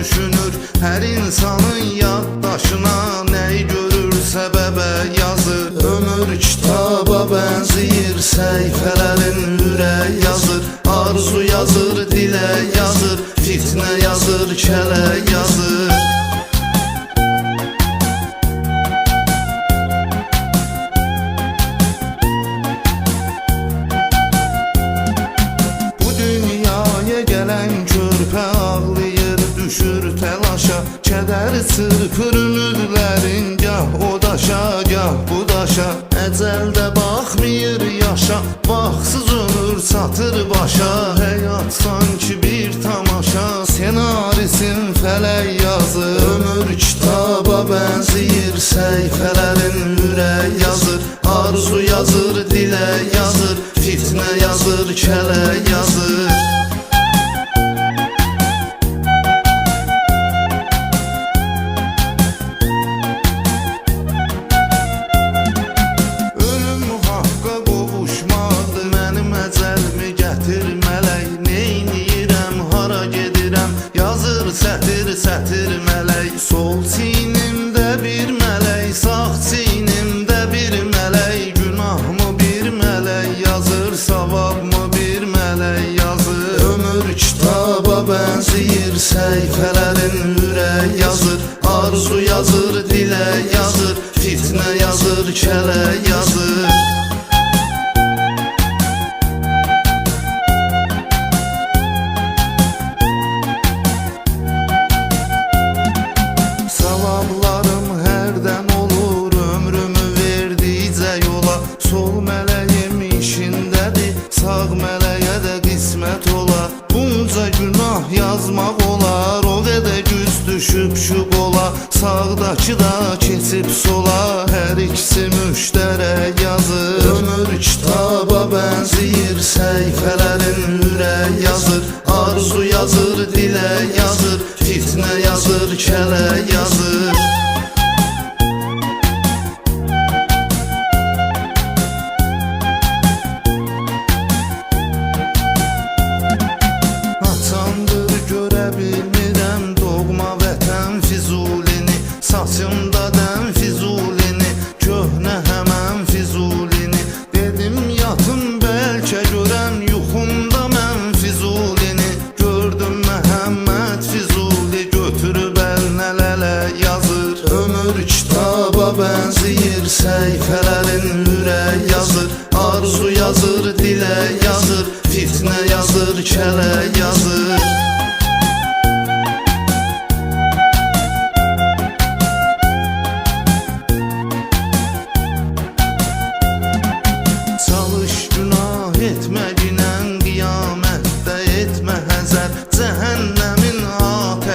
düşünür. Hər insanın yaddaşına Nəyi görürsə bəbə yazır. Ömür kitaba bənziyir Səhifələrin ürək yazır. Arzu yazır, dilə yazır Fitnə yazır, kələ yazır bu daşa Əcəldə baxmayır yaşa, baxsız ömür satır başa. Həyat sanki bir tamaşa, senarisin fələk yazır Ömür kitaba bənziyir, səhifələrin ürək yazır. Arzu yazır, dilə yazır, fitnə yazır, kələ yazır sətir mələk Sol çiynimdə bir mələk Sağ çiynimdə bir mələk Günahmı bir mələk yazır Savabmı bir mələk yazır. Ömür kitaba bənziyir Səhifələrin ürək yazır. Arzu yazır, dilə yazır. Fitnə yazır, kələ yazır Sağdakı da keçib sola Hər ikisi müştərək yazır. Ömür kitaba bənziyir Səhifələrin ürək yazır. Arzu yazır, dilə yazır Fitnə yazır, kələ yazır Saçımda dən Füzulini Köhnə həmən Füzulini Dedim yatım bəlkə görəm yuxumda mən Füzulini Gördüm Məhəmməd Füzuli götürüb əlnələlə yazır. Ömür kitaba bənziyir səhifələrin ürək yazır. Arzu yazır, dilə yazır Fitnə yazır, kələ yazır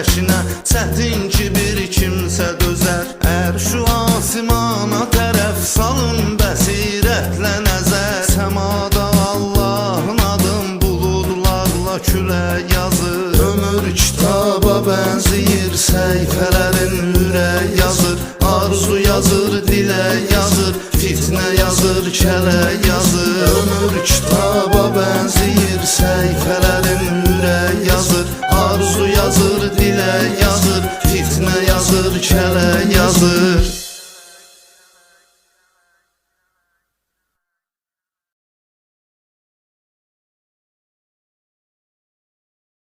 atəşinə çətin ki bir kimsə dözər Ər şu asimana tərəf salın bəsirətlə nəzər. Səmada Allahın adın buludlarla külə yazır. Ömür kitaba bənziyir səhifələrin ürək yazır. Arzu yazır, dilə yazır Fitnə yazır, kələ yazır. Ömür kitaba bənziyir Səhifələrin Kələ yazır